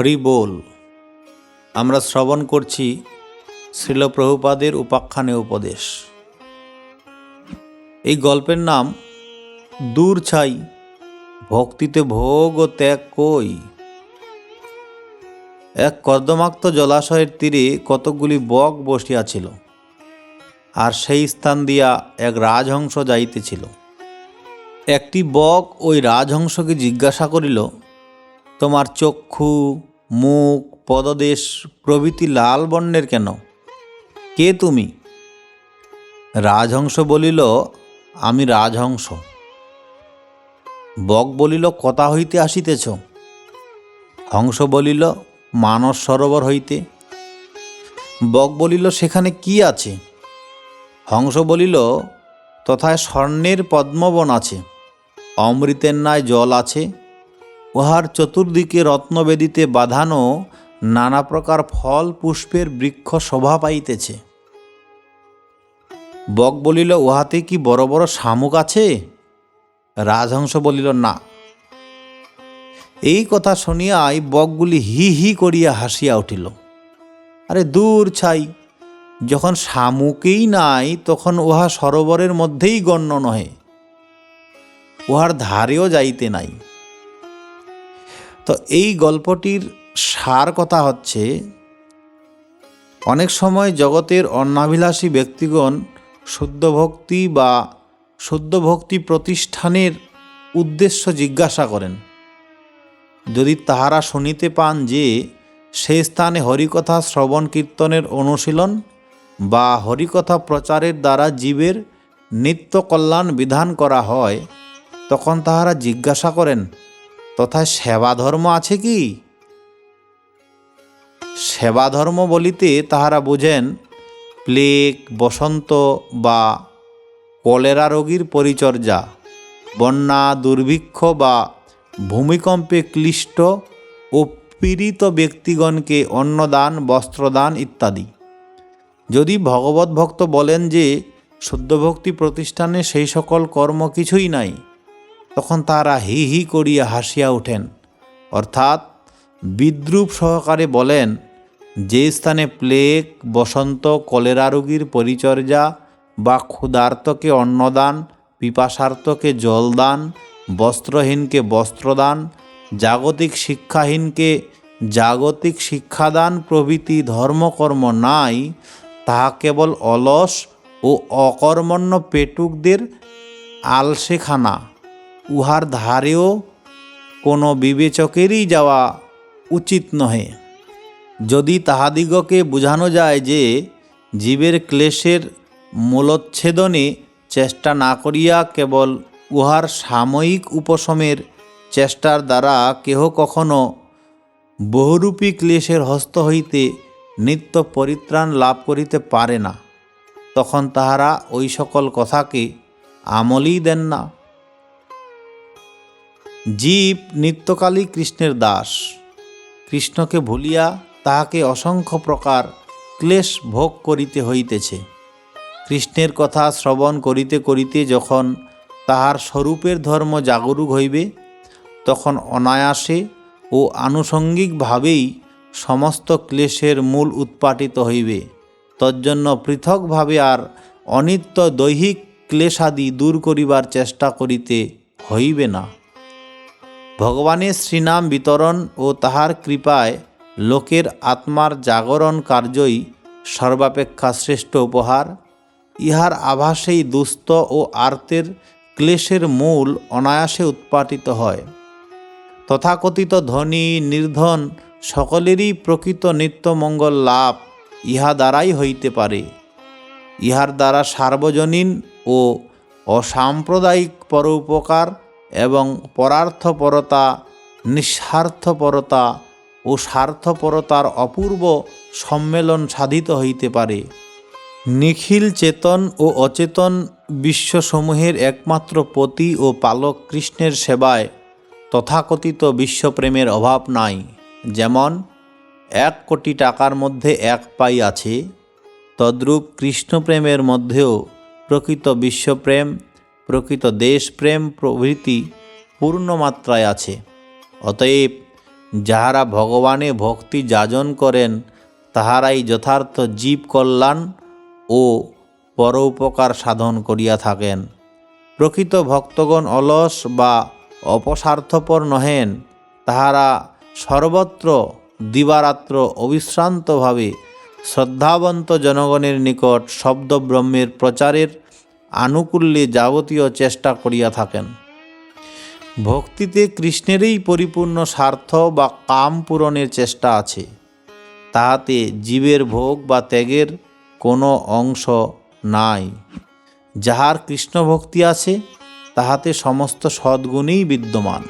হরি বল। আমরা শ্রবণ করছি শ্রীল প্রভুপাদের উপাখ্যানে উপদেশ। এই গল্পের নাম, দূর ছাই, ভক্তিতে ভোগ ও ত্যাগ কই? এক কর্দমাক্ত জলাশয়ের তীরে কতকগুলি বক বসিয়াছিল, আর সেই স্থান দিয়া এক রাজহংস যাইতেছিল। একটি বক ওই রাজহংসকে জিজ্ঞাসা করিল, তোমার চক্ষু মুখ, পদদেশ, প্রভৃতি লাল বর্ণের কেন? কে তুমি? রাজহংস বলিল, আমি রাজহংস। বক বলিল, কথা হইতে আসিতেছ। হংস বলিল, মানস সরোবর হইতে। বক বলিল, সেখানে কি আছে? হংস বলিল, তথায় স্বর্ণের পদ্মবন আছে। অমৃতের ন্যায় জল আছে। উহার চতুর্দিকে রত্নবেদিতে বাঁধানো নানা প্রকার ফল, পুষ্পের বৃক্ষ শোভা পাইতেছে। বক বলিল, উহাতে কি বড় বড় শামুক আছে? রাজহংস বলিল, না। এই কথা শুনিয়াই বকগুলি হি হি করিয়া হাসিয়া উঠিল। আরে দূর ছাই, যখন শামুকেই নাই, তখন উহা সরোবরের মধ্যেই গণ্য নহে। উহার ধারেও যাইতে নাই। তো এই গল্পটির সার কথা হচ্ছে, অনেক সময় জগতের অন্নাভিলাষী ব্যক্তিগণ শুদ্ধ ভক্তি বা শুদ্ধ ভক্তি প্রতিষ্ঠানের উদ্দেশ্য জিজ্ঞাসা করেন। যদি তাহারা শুনিতে পান যে সেই স্থানে হরিকথা শ্রবণ কীর্তনের অনুশীলন বা হরিকথা প্রচারের দ্বারা জীবের নিত্য কল্যাণ বিধান করা হয়, তখন তাহারা জিজ্ঞাসা করেন তথা সেবা ধর্ম আছে কি? সেবা ধর্ম বলিতে তাহারা বুঝেন, প্লেগ, বসন্ত বা কলেরা রোগীর পরিচর্যা, বন্যা, দুর্ভিক্ষ বা ভূমিকম্পে ক্লিষ্ট ও পীড়িত ব্যক্তিগণকে অন্নদান, বস্ত্রদান ইত্যাদি। যদি ভগবত ভক্ত বলেন যে শুদ্ধভক্তি প্রতিষ্ঠানে সেই সকল কর্ম কিছুই নাই তখন তারা হি হি করিয়া হাসিয়া ওঠেন। অর্থাৎ বিদ্রুপ সহকারে বলেন, যে স্থানে প্লেগ, বসন্ত, কলেরা রোগীর পরিচর্যা বা ক্ষুধার্তকে অন্নদান, পিপাসার্তকে জলদান, বস্ত্রহীনকে বস্ত্রদান, জাগতিক শিক্ষাহীনকে জাগতিক শিক্ষাদান প্রভৃতি ধর্মকর্ম নাই, তাহা কেবল অলস ও অকর্মণ্য পেটুকদের আলসেখানা। উহার ধারেও কোনো বিবেচকেরই যাওয়া উচিত নহে। যদি তাহাদিগকে বুঝানো যায় যে জীবের ক্লেশের মূলচ্ছেদনে চেষ্টা না করিয়া কেবল উহার সাময়িক উপশমের চেষ্টার দ্বারা কেহ কখনো বহুরূপী ক্লেশের হস্ত হইতে নিত্য পরিত্রাণ লাভ করিতে পারে না, তখন তাহারা ওই সকল কথাকে আমলই দেন না। জীব নিত্যকালী কৃষ্ণের দাস। কৃষ্ণকে ভুলিয়া তাহাকে অসংখ্য প্রকার ক্লেশ ভোগ করিতে হইতেছে। কৃষ্ণের কথা শ্রবণ করিতে করিতে যখন তাহার স্বরূপের ধর্ম জাগরুক হইবে, তখন অনায়াসে ও আনুষঙ্গিকভাবেই সমস্ত ক্লেশের মূল উৎপাটিত হইবে। তজ্জন্য পৃথকভাবে আর অনিত্য দৈহিক ক্লেশাদি দূর করিবার চেষ্টা করিতে হইবে না। ভগবানের শ্রীনাম বিতরণ ও তাহার কৃপায় লোকের আত্মার জাগরণ কার্যই সর্বাপেক্ষা শ্রেষ্ঠ উপহার। ইহার আভাসেই দুস্থ ও আর্তের ক্লেশের মূল অনায়াসে উৎপাটিত হয়। তথাকথিত ধনী, নির্ধন সকলেরই প্রকৃত নিত্যমঙ্গল লাভ ইহা দ্বারাই হইতে পারে। ইহার দ্বারা সার্বজনীন ও অসাম্প্রদায়িক পরোপকার এবং পরার্থপরতা, নিঃস্বার্থপরতা ও স্বার্থপরতার অপূর্ব সম্মেলন সাধিত হইতে পারে। নিখিল চেতন ও অচেতন বিশ্বসমূহের একমাত্র পতি ও পালক কৃষ্ণের সেবায় তথাকথিত বিশ্বপ্রেমের অভাব নাই। যেমন, এক কোটি টাকার মধ্যে এক পাই আছে, তদ্রূপ কৃষ্ণপ্রেমের মধ্যেও প্রকৃত বিশ্বপ্রেম প্রকৃত দেশপ্রেম প্রভৃতি পূর্ণ মাত্রায় আছে। অতএব যাহারা ভগবানে ভক্তি যাজন করেন, তাহারাই যথার্থ জীব কল্যাণ ও পরোপকার সাধন করিয়া থাকেন। প্রকৃত ভক্তগণ অলস বা অপস্বার্থপর নহেন, তাহারা সর্বত্র দিবারাত্র অবিশ্রান্তভাবে শ্রদ্ধাবন্ত জনগণের নিকট শব্দব্রহ্মের প্রচারের আনুকূল্যে যাবতীয় চেষ্টা করিয়া থাকেন। ভক্তিতে কৃষ্ণেরই পরিপূর্ণ স্বার্থ বা কাম পূরণের চেষ্টা আছে। তাহাতে জীবের ভোগ বা ত্যাগের কোনো অংশ নাই। যাহার কৃষ্ণ ভক্তি আছে, তাহাতে সমস্ত সদ্গুণেই বিদ্যমান।